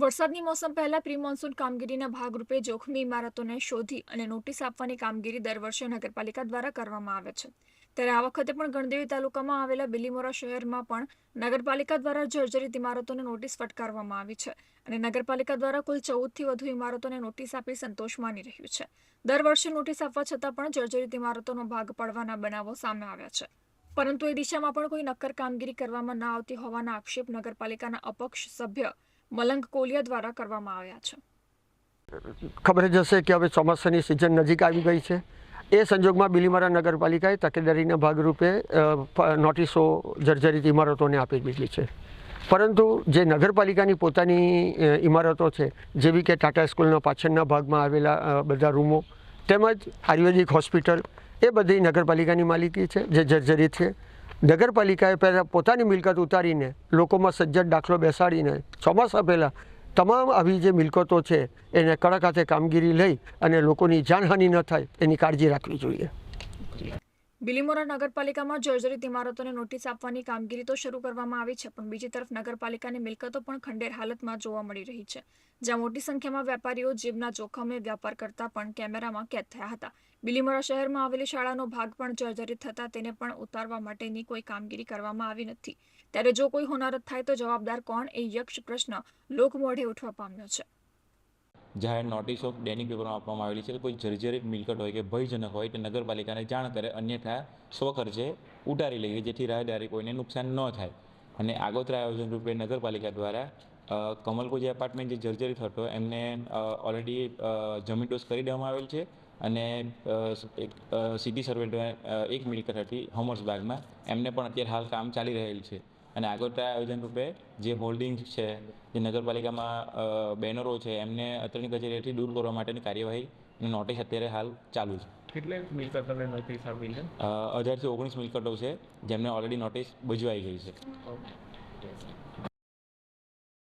વરસાદની મોસમ પહેલા પ્રી મોન્સૂન કામગીરીના ભાગરૂપે જોખમી ઇમારતોને શોધી અને નોટિસ આપવાની કામગીરી દર વર્ષે નગરપાલિકા દ્વારા કરવામાં આવે છે. ત્યારે આ વખતે પણ ગણદેવી તાલુકામાં આવેલા બિલીમોરા શહેરમાં પણ નગરપાલિકા દ્વારા જર્જરિત ઇમારતોને નોટિસ ફટકારવામાં આવી છે અને નગરપાલિકા દ્વારા કુલ ચૌદથી વધુ ઇમારતોને નોટિસ આપી સંતોષ માની રહ્યું છે. દર વર્ષે નોટિસ આપવા છતાં પણ જર્જરિત ઇમારતોનો ભાગ પડવાના બનાવો સામે આવ્યા છે. પરંતુ એ દિશામાં પણ કોઈ નક્કર કામગીરી કરવામાં ન આવતી હોવાના આક્ષેપ નગરપાલિકાના અપક્ષ સભ્ય મલંગ કોલિયા દ્વારા કરવામાં આવ્યા છે. ખબર જ હશે કે હવે ચોમાસાની સિઝન નજીક આવી ગઈ છે. એ સંજોગમાં બિલીમરા નગરપાલિકાએ તકેદારીના ભાગરૂપે નોટિસો જર્જરિત ઇમારતોને આપી દીધી છે. પરંતુ જે નગરપાલિકાની પોતાની ઇમારતો છે, જેવી કે ટાટા સ્કૂલના પાછળના ભાગમાં આવેલા બધા રૂમો, તેમજ આયુર્વેદિક હોસ્પિટલ, એ બધી નગરપાલિકાની માલિકી છે, જે જર્જરિત છે. નગરપાલિકાએ પહેલાં પોતાની મિલકત ઉતારીને લોકોમાં સજ્જડ દાખલો બેસાડીને ચોમાસા પહેલાં તમામ આવી જે મિલકતો છે એને કડક હાથે કામગીરી લઈ અને લોકોની જાનહાનિ ન થાય એની કાળજી રાખવી જોઈએ. બિલીમોરા નગરપાલિકામાં જર્જરિત ઇમારતોને નોટિસ આપવાની કામગીરી તો શરૂ કરવામાં આવી છે, પણ બીજી તરફ નગરપાલિકાની મિલકતો પણ ખંડેર હાલતમાં જોવા મળી રહી છે, જ્યાં મોટી સંખ્યામાં વેપારીઓ જીવના જોખમે વ્યાપાર કરતા પણ કેમેરામાં કેદ થયા હતા. બિલીમોરા શહેરમાં આવેલી શાળાનો ભાગ પણ જર્જરિત થતા તેને પણ ઉતારવા માટેની કોઈ કામગીરી કરવામાં આવી નથી. ત્યારે જો કોઈ હોનારત થાય તો જવાબદાર કોણ એ યક્ષ પ્રશ્ન લોકમોઢે ઉઠવા પામ્યો છે. જાહેર નોટિસો દૈનિક પેપરમાં આપવામાં આવેલી છે કોઈ જર્જરિત મિલકત હોય કે ભયજનક હોય તે નગરપાલિકાને જાણ કરે અન્યથા સ્વખર્ચે ઉતારી લઈએ જેથી રાહદારી કોઈને નુકસાન ન થાય. અને આગોતરા આયોજન રૂપે નગરપાલિકા દ્વારા અ, કમલપુજી એપાર્ટમેન્ટ જે જર્જરિત હતો એમને ઓલરેડી જમીન ડોઝ કરી દેવામાં આવેલ છે અને એક સિટી સર્વે દ્વારા, એક મિલકત હતી હોમર્સ બાગમાં એમને પણ અત્યારે હાલ કામ ચાલી રહેલ છે. અને આગોતરા આયોજન રૂપે જે હોલ્ડિંગ છે જે નગરપાલિકામાં બેનરો છે એમને અત્યારની કચેરીથી દૂર કરવા માટેની કાર્યવાહી નોટિસ અત્યારે હાલ ચાલુ છે. કેટલે મિલકતોને નોટિસ આપી છે અ, અઢારથી ઓગણીસ મિલકતો છે જેમને ઓલરેડી નોટિસ ભજવાઈ ગઈ છે.